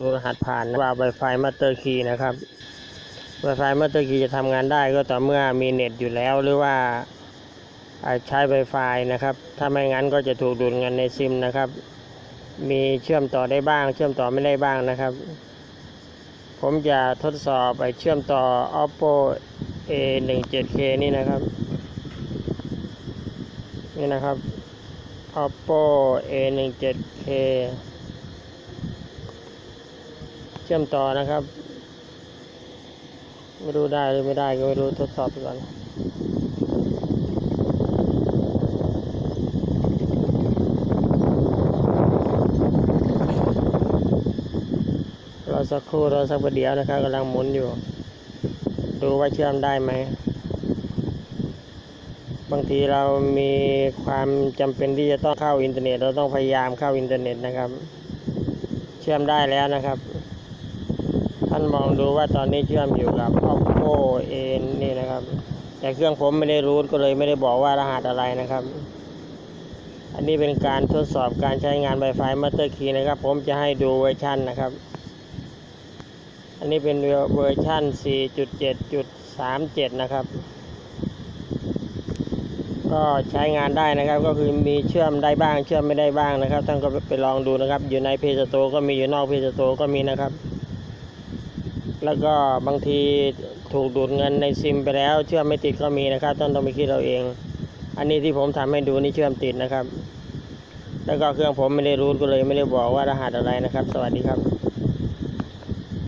ดูรหัสผ่านว่า Wi-Fi Master Key นะครับ Wi-Fi Master Key จะทำงานได้ก็ต่อเมื่อมีเน็ตอยู่แล้วหรือว่าใช้ Wi-Fi นะครับ ถ้าไม่งั้นก็จะถูกดูดเงินในซิมนะครับ มีเชื่อมต่อได้บ้าง เชื่อมต่อไม่ได้บ้างนะครับ ผมจะทดสอบไปเชื่อมต่อ Oppo A17K นี่นะครับ นี่นะครับ Oppo A17K เชื่อมต่อนะครับ ไม่รู้ได้หรือไม่ได้ก็ไม่รู้ทดสอบก่อนรอสักครู่รอสักประเดี๋ยวนะครับกำลังหมุนอยู่ ดูว่าเชื่อมได้ไหม บางทีเรามีความจำเป็นที่จะต้องเข้าอินเทอร์เน็ต เราต้องพยายามเข้าอินเทอร์เน็ตนะครับ เชื่อมได้แล้วนะครับ ท่านมองดูว่าตอนนี้เชื่อมอยู่กับ oppo a นี่นะครับ แต่เครื่องผมไม่ได้รูทก็เลยไม่ได้บอกว่ารหัสอะไรนะครับ อันนี้เป็นการทดสอบการใช้งาน Wi-Fi Master Key นะครับ ผมจะให้ดูเวอร์ชันนะครับ อันนี้เป็นเวอร์ชัน4.7.37 นะครับ ก็ใช้งานได้นะครับ ก็คือมีเชื่อมได้บ้างเชื่อมไม่ได้บ้างนะครับท่านก็ไปลองดูนะครับ อยู่ในเพจโตก็มีอยู่นอกเพจโตก็มีนะครับ แล้วก็บางทีถูกดูดเงินในซิมไปแล้ว เชื่อมไม่ติดก็มีนะครับต้องต้องไปคิดเราเอง อันนี้ที่ผมทำให้ดูนี่เชื่อมติดนะครับ แล้วก็เครื่องผมไม่ได้รูทก็เลยไม่ได้บอกว่ารหัสอะไรนะครับ สวัสดีครับ